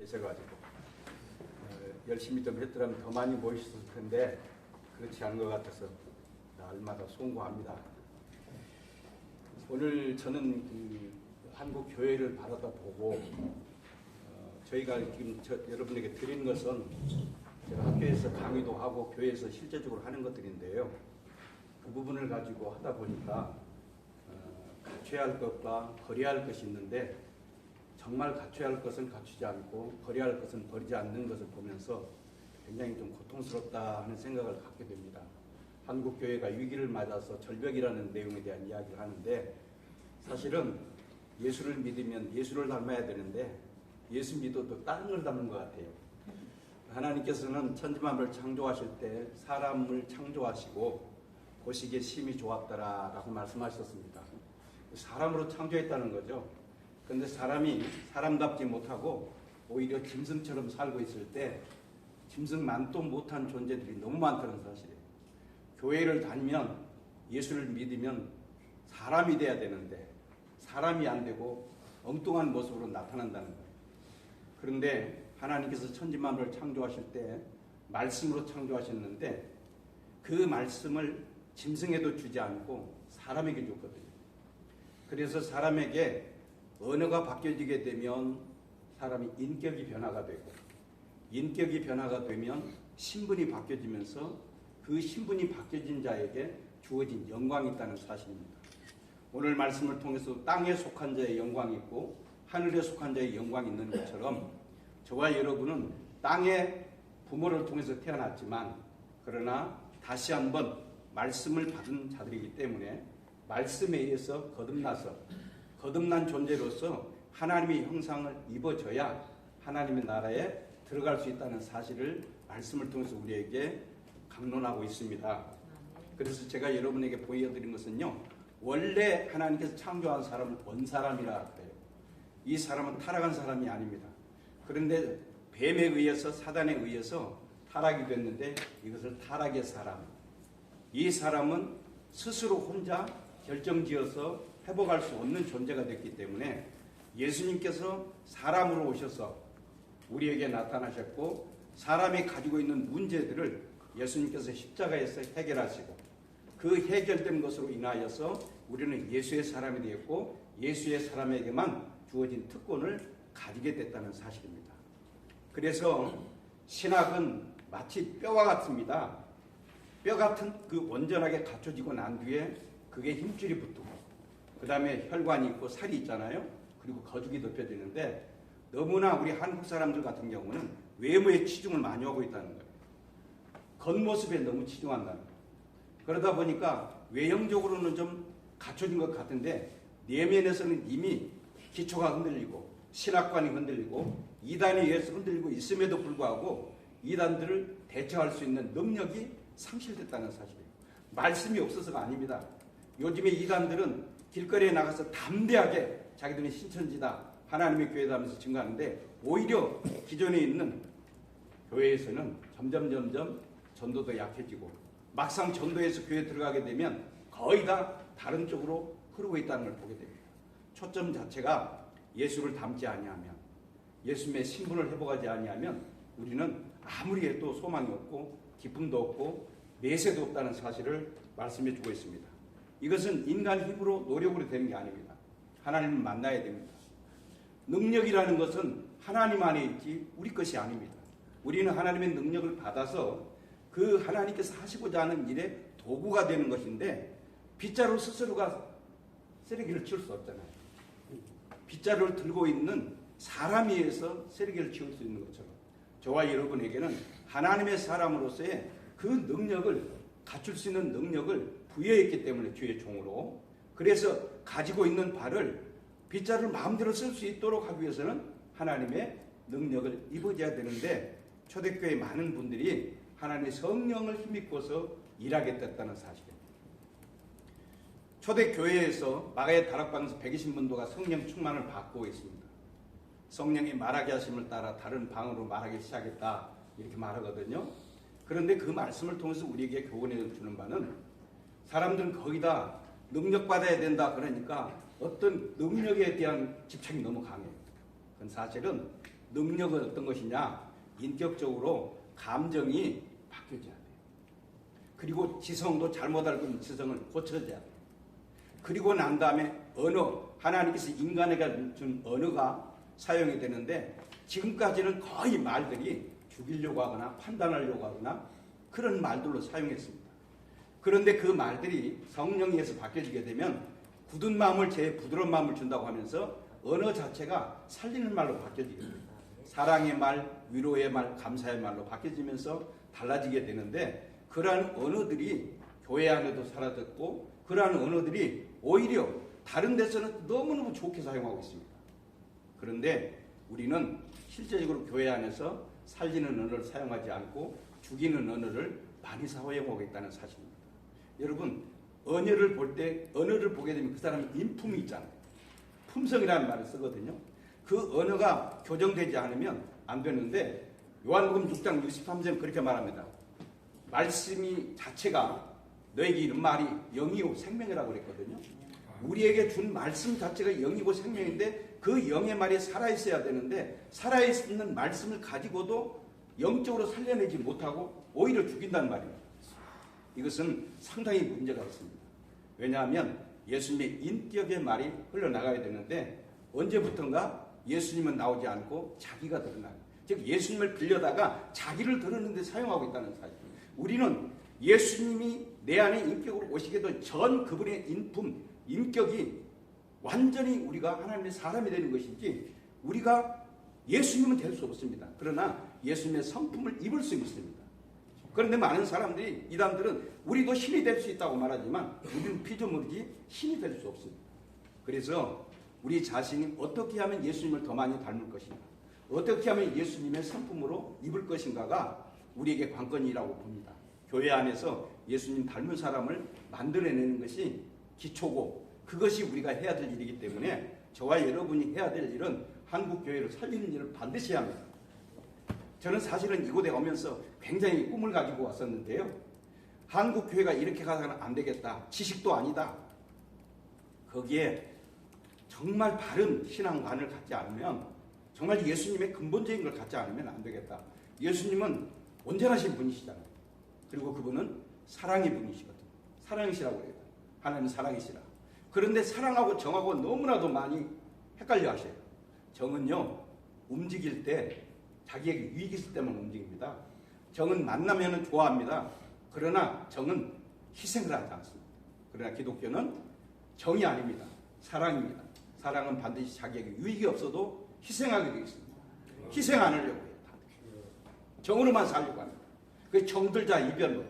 계셔가지고 어, 열심히 좀 했더라면 더 많이 모이셨을 텐데 그렇지 않은 것 같아서 날마다 송구합니다. 오늘 저는 그 한국 교회를 바라다 보고 어, 저희가 지금 저, 여러분에게 드린 것은 제가 학교에서 강의도 하고 교회에서 실제적으로 하는 것들인데요. 그 부분을 가지고 하다 보니까 어, 갖춰야 할 것과 버려야 할 것이 있는데 정말 갖춰야 할 것은 갖추지 않고 버려야 할 것은 버리지 않는 것을 보면서 굉장히 좀 고통스럽다 하는 생각을 갖게 됩니다. 한국 교회가 위기를 맞아서 절벽이라는 내용에 대한 이야기를 하는데 사실은 예수를 믿으면 예수를 닮아야 되는데 예수 믿어도 다른 걸 닮는 것 같아요. 하나님께서는 천지만물을 창조하실 때 사람을 창조하시고 보시기에 심히 좋았더라 라고 말씀하셨습니다. 사람으로 창조했다는 거죠. 근데 사람이 사람답지 못하고 오히려 짐승처럼 살고 있을 때 짐승만도 못한 존재들이 너무 많다는 사실이에요. 교회를 다니면 예수를 믿으면 사람이 돼야 되는데 사람이 안 되고 엉뚱한 모습으로 나타난다는 거예요. 그런데 하나님께서 천지만물을 창조하실 때 말씀으로 창조하셨는데 그 말씀을 짐승에도 주지 않고 사람에게 줬거든요. 그래서 사람에게 언어가 바뀌어지게 되면 사람이 인격이 변화가 되고 인격이 변화가 되면 신분이 바뀌어지면서 그 신분이 바뀌어진 자에게 주어진 영광이 있다는 사실입니다. 오늘 말씀을 통해서 땅에 속한 자의 영광이 있고 하늘에 속한 자의 영광이 있는 것처럼 저와 여러분은 땅의 부모를 통해서 태어났지만 그러나 다시 한번 말씀을 받은 자들이기 때문에 말씀에 의해서 거듭나서 거듭난 존재로서 하나님의 형상을 입어줘야 하나님의 나라에 들어갈 수 있다는 사실을 말씀을 통해서 우리에게 강론하고 있습니다. 그래서 제가 여러분에게 보여드린 것은요. 원래 하나님께서 창조한 사람을 본 사람이라 해요. 이 사람은 타락한 사람이 아닙니다. 그런데 뱀에 의해서 사단에 의해서 타락이 됐는데 이것을 타락의 사람. 이 사람은 스스로 혼자 결정지어서 회복할 수 없는 존재가 됐기 때문에 예수님께서 사람으로 오셔서 우리에게 나타나셨고 사람이 가지고 있는 문제들을 예수님께서 십자가에서 해결하시고 그 해결된 것으로 인하여서 우리는 예수의 사람이 되었고 예수의 사람에게만 주어진 특권을 가지게 됐다는 사실입니다. 그래서 신학은 마치 뼈와 같습니다. 뼈 같은 그 온전하게 갖춰지고 난 뒤에 그게 힘줄이 붙고 그 다음에 혈관이 있고 살이 있잖아요. 그리고 거죽이 덮여지는데 너무나 우리 한국 사람들 같은 경우는 외모에 치중을 많이 하고 있다는 거예요. 겉모습에 너무 치중한다는 거예요. 그러다 보니까 외형적으로는 좀 갖춰진 것 같은데 내면에서는 이미 기초가 흔들리고 신학관이 흔들리고 이단에 의해서 흔들리고 있음에도 불구하고 이단들을 대처할 수 있는 능력이 상실됐다는 사실이에요. 말씀이 없어서가 아닙니다. 요즘에 이단들은 길거리에 나가서 담대하게 자기들이 신천지다 하나님의 교회다 하면서 증가하는데 오히려 기존에 있는 교회에서는 점점 점점 전도도 약해지고 막상 전도에서 교회 들어가게 되면 거의 다 다른 쪽으로 흐르고 있다는 걸 보게 됩니다. 초점 자체가 예수를 닮지 아니하면 예수님의 신분을 회복하지 아니하면 우리는 아무리 해도 소망이 없고 기쁨도 없고 내세도 없다는 사실을 말씀해 주고 있습니다. 이것은 인간 힘으로 노력으로 되는 게 아닙니다. 하나님을 만나야 됩니다. 능력이라는 것은 하나님 안에 있지 우리 것이 아닙니다. 우리는 하나님의 능력을 받아서 그 하나님께서 하시고자 하는 일에 도구가 되는 것인데 빗자루 스스로가 쓰레기를 치울 수 없잖아요. 빗자루를 들고 있는 사람에 의해서 쓰레기를 치울 수 있는 것처럼 저와 여러분에게는 하나님의 사람으로서의 그 능력을 갖출 수 있는 능력을 부여했기 때문에 주의 종으로 그래서 가지고 있는 발을 빗자루를 마음대로 쓸 수 있도록 하기 위해서는 하나님의 능력을 입어줘야 되는데 초대교회 많은 분들이 하나님의 성령을 힘입고서 일하게 됐다는 사실입니다. 초대교회에서 마가의 다락방에서 120문도가 성령 충만을 받고 있습니다. 성령이 말하게 하심을 따라 다른 방으로 말하기 시작했다 이렇게 말하거든요. 그런데 그 말씀을 통해서 우리에게 교훈해 주는 바는 사람들은 거기다 능력 받아야 된다 그러니까 어떤 능력에 대한 집착이 너무 강해요. 그건 사실은 능력은 어떤 것이냐? 인격적으로 감정이 바뀌어져야 돼요. 그리고 지성도 잘못 알고 있는 지성을 고쳐줘야 돼요. 그리고 난 다음에 언어, 하나님께서 인간에게 준 언어가 사용이 되는데 지금까지는 거의 말들이 죽이려고 하거나 판단하려고 하거나 그런 말들로 사용했습니다. 그런데 그 말들이 성령에서 바뀌어지게 되면 굳은 마음을 제 부드러운 마음을 준다고 하면서 언어 자체가 살리는 말로 바뀌어지게 됩니다. 사랑의 말, 위로의 말, 감사의 말로 바뀌어지면서 달라지게 되는데 그러한 언어들이 교회 안에도 사라졌고 그러한 언어들이 오히려 다른 데서는 너무너무 좋게 사용하고 있습니다. 그런데 우리는 실제적으로 교회 안에서 살리는 언어를 사용하지 않고 죽이는 언어를 많이 사용하고 있다는 사실입니다. 여러분 언어를 볼 때 언어를 보게 되면 그 사람이 인품이 있잖아요. 품성이라는 말을 쓰거든요. 그 언어가 교정되지 않으면 안 되는데 요한복음 6장 63절 그렇게 말합니다. 말씀이 자체가 너에게 이런 말이 영이요 생명이라고 그랬거든요. 우리에게 준 말씀 자체가 영이고 생명인데 그 영의 말이 살아있어야 되는데 살아있는 말씀을 가지고도 영적으로 살려내지 못하고 오히려 죽인다는 말입니다. 이것은 상당히 문제가 있습니다. 왜냐하면 예수님의 인격의 말이 흘러나가야 되는데 언제부턴가 예수님은 나오지 않고 자기가 드러나요. 즉 예수님을 빌려다가 자기를 드러내는데 사용하고 있다는 사실. 우리는 예수님이 내 안에 인격으로 오시게도 전 그분의 인품, 인격이 완전히 우리가 하나님의 사람이 되는 것이지 우리가 예수님은 될 수 없습니다. 그러나 예수님의 성품을 입을 수 있습니다. 그런데 많은 사람들이 이단들은 우리도 신이 될 수 있다고 말하지만 우리는 피조물이지 신이 될 수 없습니다. 그래서 우리 자신이 어떻게 하면 예수님을 더 많이 닮을 것인가 어떻게 하면 예수님의 성품으로 입을 것인가가 우리에게 관건이라고 봅니다. 교회 안에서 예수님 닮은 사람을 만들어내는 것이 기초고 그것이 우리가 해야 될 일이기 때문에 저와 여러분이 해야 될 일은 한국 교회를 살리는 일을 반드시 해야 합니다. 저는 사실은 이곳에 오면서 굉장히 꿈을 가지고 왔었는데요. 한국 교회가 이렇게 가서는 안 되겠다. 지식도 아니다. 거기에 정말 바른 신앙관을 갖지 않으면 정말 예수님의 근본적인 걸 갖지 않으면 안 되겠다. 예수님은 온전하신 분이시잖아요. 그리고 그분은 사랑의 분이시거든요. 사랑이시라고 해요. 하나님 사랑이시라. 그런데 사랑하고 정하고 너무나도 많이 헷갈려 하셔요. 정은요, 움직일 때 자기에게 유익이 있을 때만 움직입니다. 정은 만나면 좋아합니다. 그러나 정은 희생을 하지 않습니다. 그러나 기독교는 정이 아닙니다. 사랑입니다. 사랑은 반드시 자기에게 유익이 없어도 희생하게 되어 있습니다. 희생 안 하려고 해요. 정으로만 살려고 합니다. 그 정들자 이별로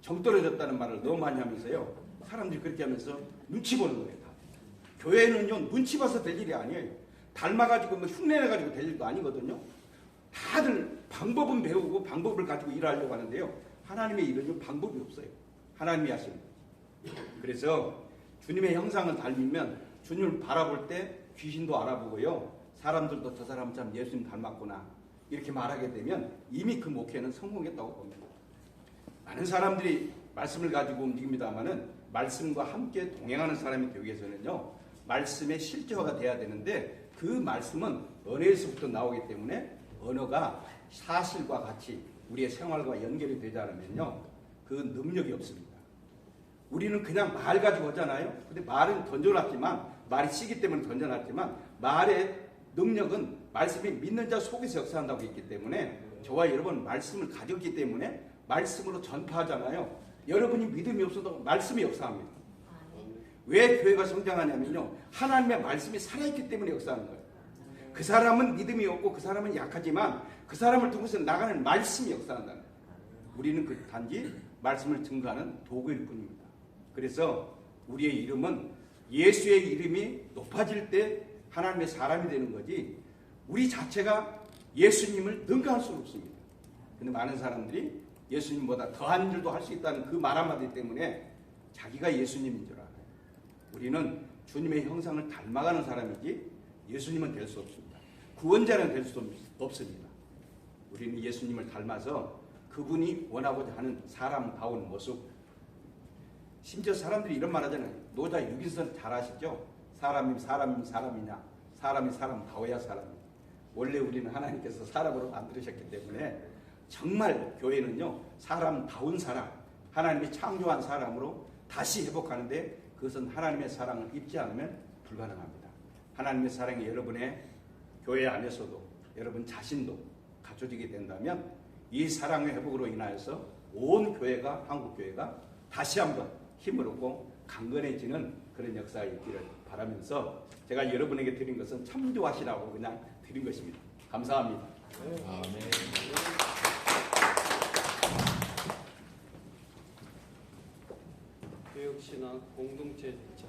정 떨어졌다는 말을 너무 많이 하면서요. 사람들이 그렇게 하면서 눈치 보는 거예요. 다. 교회는요 눈치 봐서 될 일이 아니에요. 닮아가지고 뭐 흉내내가지고 될 일도 아니거든요. 다들 방법은 배우고 방법을 가지고 일하려고 하는데요. 하나님의 일은 방법이 없어요. 하나님이 하시는. 그래서 주님의 형상을 닮으면 주님을 바라볼 때 귀신도 알아보고요. 사람들도 저 사람 참 예수님 닮았구나. 이렇게 말하게 되면 이미 그 목회는 성공했다고 봅니다. 많은 사람들이 말씀을 가지고 움직입니다만은 말씀과 함께 동행하는 사람이 되기 위해서는요. 말씀의 실제화가 돼야 되는데 그 말씀은 언어에서부터 나오기 때문에 언어가 사실과 같이 우리의 생활과 연결이 되지 않으면요. 그 능력이 없습니다. 우리는 그냥 말 가지고 하잖아요. 근데 말은 던져놨지만 말이 시기 때문에 던져놨지만 말의 능력은 말씀이 믿는 자 속에서 역사한다고 했기 때문에 저와 여러분 말씀을 가졌기 때문에 말씀으로 전파하잖아요. 여러분이 믿음이 없어도 말씀이 역사합니다. 왜 교회가 성장하냐면요. 하나님의 말씀이 살아있기 때문에 역사하는 거예요. 그 사람은 믿음이 없고 그 사람은 약하지만 그 사람을 통해서 나가는 말씀이 역사한다는 거예요. 우리는 그 단지 말씀을 증거하는 도구일 뿐입니다. 그래서 우리의 이름은 예수의 이름이 높아질 때 하나님의 사람이 되는 거지 우리 자체가 예수님을 능가할 수는 없습니다. 근데 많은 사람들이 예수님보다 더한 일도 할 수 있다는 그 말 한마디 때문에 자기가 예수님인 줄 알아요. 우리는 주님의 형상을 닮아가는 사람이지 예수님은 될 수 없습니다. 구원자는 될 수 없습니다. 우리는 예수님을 닮아서 그분이 원하고자 하는 사람다운 모습. 심지어 사람들이 이런 말 하잖아요. 노자 유기선 잘 아시죠? 사람이 사람이 사람이냐? 사람이 사람다워야 사람이. 원래 우리는 하나님께서 사람으로 만들으셨기 때문에 정말 교회는요 사람다운 사람 하나님이 창조한 사람으로 다시 회복하는데 그것은 하나님의 사랑을 입지 않으면 불가능합니다. 하나님의 사랑이 여러분의 교회 안에서도 여러분 자신도 갖춰지게 된다면 이 사랑의 회복으로 인하여서 온 교회가 한국 교회가 다시 한번 힘을 얻고 강건해지는 그런 역사가 있기를 바라면서 제가 여러분에게 드린 것은 참조하시라고 그냥 드린 것입니다. 감사합니다. 교 정치나 공동체 정착,